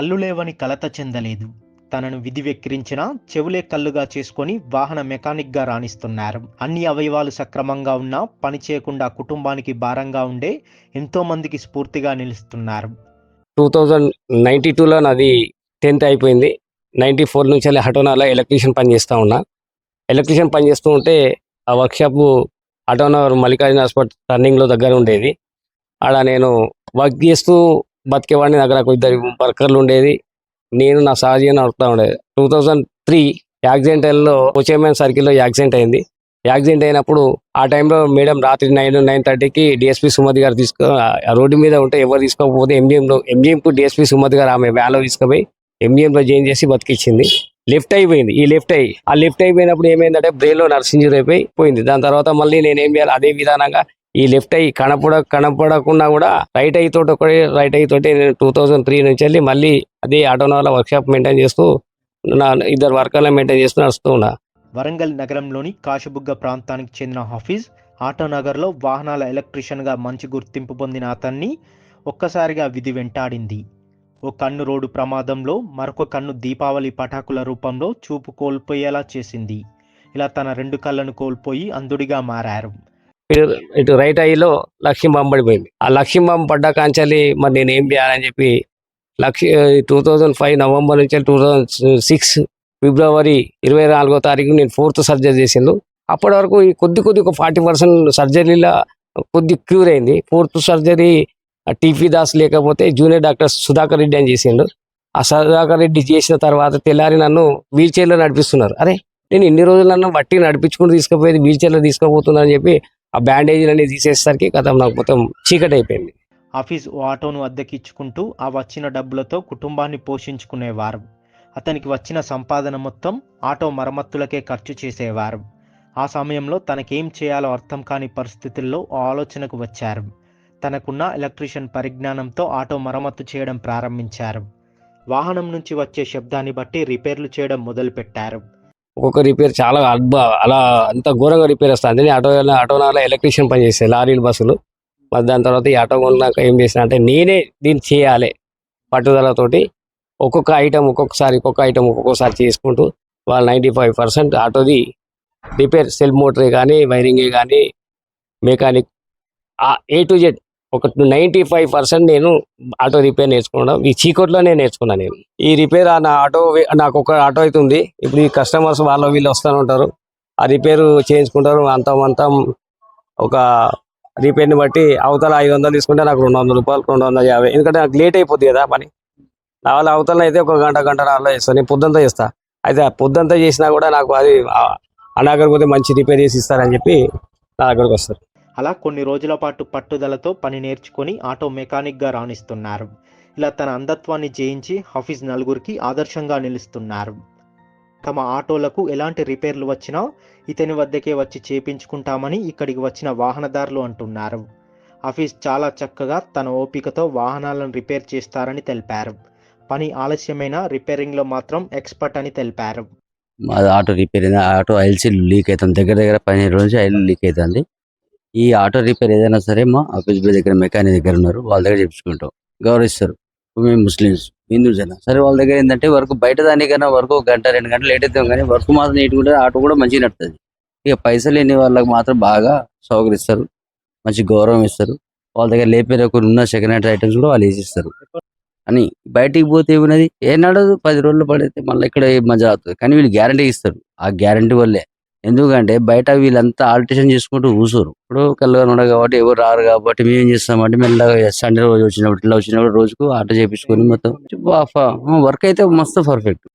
కళ్ళు లేవని కలత చెందలేదు. తనను విధి వెక్కిరించినా చెవులే కళ్ళుగా చేసుకొని వాహన మెకానిక్గా రాణిస్తున్నారు. అన్ని అవయవాలు సక్రమంగా ఉన్నా పని చేయకుండా కుటుంబానికి భారంగా ఉండే ఎంతో మందికి స్ఫూర్తిగా నిలుస్తున్నారు. టూ థౌజండ్ నైంటీ టూలో నాది టెన్త్ అయిపోయింది. నైంటీ ఫోర్ నుంచి వెళ్ళి హటోనాలో ఎలక్ట్రీషియన్ పని చేస్తూ ఉన్నా. ఎలక్ట్రీషియన్ పని చేస్తూ ఉంటే ఆ వర్క్షాప్ హటోనా మల్లికార్జున హాస్పిటల్ టర్నింగ్లో దగ్గర ఉండేది. ఆడ నేను వర్క్ చేస్తూ బతికేవాడిని దగ్గర నాకు ఇద్దరు వర్కర్లు ఉండేది. నేను నా సహజీవనం నడుపుతూ ఉండేది. టూ థౌజండ్ త్రీ యాక్సిడెంటల్లో కోచేమన్ సర్కిల్లో యాక్సిడెంట్ అయింది. యాక్సిడెంట్ అయినప్పుడు ఆ టైంలో మేడం రాత్రి నైన్ నైన్ థర్టీకి డిఎస్పీ సుమతి గారు తీసుకో ఆ రోడ్డు మీద ఉంటే ఎవరు తీసుకోకపోతే ఎంజిఎంలో ఎంజిఎంకు డిఎస్పీ సుమతి గారు ఆమె వ్యాన్లో తీసుకుపోయి ఎంజిఎంలో జాయిన్ చేసి బతికిచ్చింది. లెఫ్ట్ అయిపోయింది. ఈ లెఫ్ట్ అయ్యి ఆ లెఫ్ట్ అయిపోయినప్పుడు ఏమైందంటే బ్రెయిన్లో నర్సింజర్ అయిపోయి పోయింది. దాని తర్వాత మళ్ళీ నేను ఏం చేయాలి? అదే విధానంగా ఈ లెఫ్ట్ అయ్యి కనపడ కనపడకుండా కూడా రైట్ అయ్యి తోటి ఒకటి రైట్ అయ్యి తోటి నేను టూ థౌజండ్ త్రీ నుంచి వెళ్ళి మళ్ళీ అదే ఆటోనాల వర్క్షాప్ మెయింటైన్ చేస్తూ నా ఇద్దరు వర్కర్లను మెయింటైన్ చేస్తూ నడుస్తూ ఉన్నా. వరంగల్ నగరంలోని కాశబుగ్గ ప్రాంతానికి చెందిన హఫీజ్ ఆటోనగర్లో వాహనాల ఎలక్ట్రీషియన్గా మంచి గుర్తింపు పొందిన అతన్ని ఒక్కసారిగా విధి వెంటాడింది. ఓ కన్ను రోడ్డు ప్రమాదంలో మరొక కన్ను దీపావళి పటాకుల రూపంలో చూపు కోల్పోయేలా చేసింది. ఇలా తన రెండు కళ్ళను కోల్పోయి అంధుడిగా మారారు. ఇటు ఇటు రైట్ ఐలో లక్ష్యం పడిపోయింది. ఆ లక్ష్యం పడ్డ కాంచాలి మరి నేను ఏం చేయాలని చెప్పి లక్ష్య టూ థౌజండ్ ఫైవ్ నవంబర్ నుంచి టూ థౌజండ్ సిక్స్ ఫిబ్రవరి ఇరవై నాలుగో తారీఖు నేను ఫోర్త్ సర్జరీ చేసిండు. అప్పటి వరకు ఈ కొద్ది కొద్ది ఒక ఫార్టీ పర్సెంట్ సర్జరీలో కొద్ది క్యూర్ అయింది. ఫోర్త్ సర్జరీ టీపీ దాస్ లేకపోతే జూనియర్ డాక్టర్ సుధాకర్ రెడ్డి అని చేసిండు. ఆ సుధాకర్ రెడ్డి చేసిన తర్వాత తెల్లారి నన్ను వీల్ చైర్లో నడిపిస్తున్నారు. అరే నేను ఇన్ని రోజులన్నా బట్టి నడిపించుకుంటూ తీసుకుపోయేది వీల్ చైర్లో తీసుకుపోతున్నా అని చెప్పి ఆ బ్యాండేజీలన్నీ తీసేసరికి కథ నాకు మొత్తం చీకటి అయిపోయింది ఆఫీస్ ఓ ఆటోను అద్దెకిచ్చుకుంటూ ఆ వచ్చిన డబ్బులతో కుటుంబాన్ని పోషించుకునేవారు. అతనికి వచ్చిన సంపాదన మొత్తం ఆటో మరమ్మతులకే ఖర్చు చేసేవారు. ఆ సమయంలో తనకేం చేయాలో అర్థం కాని పరిస్థితుల్లో ఓ ఆలోచనకు వచ్చారు. తనకున్న ఎలక్ట్రీషియన్ పరిజ్ఞానంతో ఆటో మరమ్మతు చేయడం ప్రారంభించారు. వాహనం నుంచి వచ్చే శబ్దాన్ని బట్టి రిపేర్లు చేయడం మొదలుపెట్టారు. ఒక్కొక్క రిపేర్ చాలా అద్భుత అలా అంత ఘోరంగా రిపేర్ వస్తుంది. నేను ఆటో ఆటోనాలో ఎలక్ట్రీషియన్ పని చేస్తాను లారీలు బస్సులు. మరి దాని తర్వాత ఈ ఆటో నాకు ఏం చేసిన అంటే నేనే దీన్ని చేయాలి. పట్టుదలతోటి ఒక్కొక్క ఐటమ్ ఒక్కొక్కసారి ఒక్కొక్క ఐటమ్ ఒక్కొక్కసారి చేసుకుంటూ వాళ్ళు నైంటీ ఫైవ్ పర్సెంట్ ఆటోది రిపేర్ సెల్ మోటరే కానీ వైరింగే కానీ మెకానిక్ ఏ టు జెడ్ ఒక నైంటీ ఫైవ్ పర్సెంట్ నేను ఆటో రిపేర్ నేర్చుకోవడం ఈ చీకట్లోనే నేర్చుకున్నాను నేను. ఈ రిపేర్ ఆ నా ఆటో వే- నాకు ఒక ఆటో అయితే ఉంది ఇప్పుడు ఈ కస్టమర్స్ వాళ్ళు వీళ్ళు వస్తూ ఉంటారు. ఆ రిపేర్ చేయించుకుంటారు. అంతమంతం ఒక రిపేర్ని బట్టి అవతల ఐదు వందలు తీసుకుంటే నాకు రెండు వందల రూపాయలు రెండు వందల యాభై. ఎందుకంటే నాకు లేట్ అయిపోద్ది కదా పని. నా వల్ల అవతల అయితే ఒక గంట గంట నాలుగు చేస్తాను నేను పొద్దుంతా చేస్తా. అయితే ఆ పొద్దుంతా చేసినా కూడా నాకు అది అనాగర్ పోతే మంచి రిపేర్ చేసి ఇస్తారని చెప్పి నా దగ్గరకు వస్తారు. అలా కొన్ని రోజుల పాటు పట్టుదలతో పని నేర్చుకొని ఆటో మెకానిక్గా రాణిస్తున్నారు. ఇలా తన అంధత్వాన్ని జయించి హఫీజ్ నలుగురికి ఆదర్శంగా నిలుస్తున్నారు. తమ ఆటోలకు ఎలాంటి రిపేర్లు వచ్చినా ఇతని వద్దకే వచ్చి చేపించుకుంటామని ఇక్కడికి వచ్చిన వాహనదారులు అంటున్నారు. హఫీజ్ చాలా చక్కగా తన ఓపికతో వాహనాలను రిపేర్ చేస్తారని తెలిపారు. పని ఆలస్యమైన రిపేరింగ్లో మాత్రం ఎక్స్పర్ట్ అని తెలిపారు. మాది auto repair auto oil seal leak అవుతుంది. దగ్గర దగ్గర పదిహేను రోజు ఆయిల్ లీక్ అవుతుంది. ఈ ఆటో రిపేర్ ఏదైనా సరే మా ఆఫీస్ బాయ్ దగ్గర మెకానిక్ దగ్గర ఉన్నారు వాళ్ళ దగ్గర చెప్పుకుంటాం గౌరవిస్తారు. మేము ముస్లిమ్స్ హిందూస్ అయినా సరే వాళ్ళ దగ్గర ఏంటంటే వర్క్ బయట దానికైనా వర్క్ ఒక గంట రెండు గంటలు లేట్ అవుతాం కానీ వర్క్ మాత్రం నీట్గా ఉంటుంది ఆటో కూడా మంచిగా నడుతుంది. ఇక పైసలు లేని వాళ్ళకి మాత్రం బాగా సౌకరిస్తారు మంచి గౌరవం ఇస్తారు. వాళ్ళ దగ్గర లేపేరే కొన్ని ఉన్న సెకండ్ హ్యాండ్ ఐటమ్స్ కూడా వాళ్ళు వేసిస్తారు. అని బయటికి పోతే ఏమున్నది? ఏ నడదు పది రోజులు పడితే మళ్ళీ ఇక్కడ మజా అవుతుంది? కానీ వీళ్ళు గ్యారంటీ ఇస్తారు. ఆ గ్యారంటీ వల్లే ఎందుకంటే బయట వీళ్ళంతా ఆల్టరేషన్ చేసుకుంటూ కూర్చోరు. ఇప్పుడు కళ్ళగా ఉండదు కాబట్టి ఎవరు రారు కాబట్టి మేము ఏం చేస్తామంటే మెల్లగా సండే రోజు వచ్చినప్పుడు ఇట్లా వచ్చినప్పుడు రోజుకు ఆట చేపించుకొని మొత్తం వర్క్ అయితే మస్తు పర్ఫెక్ట్.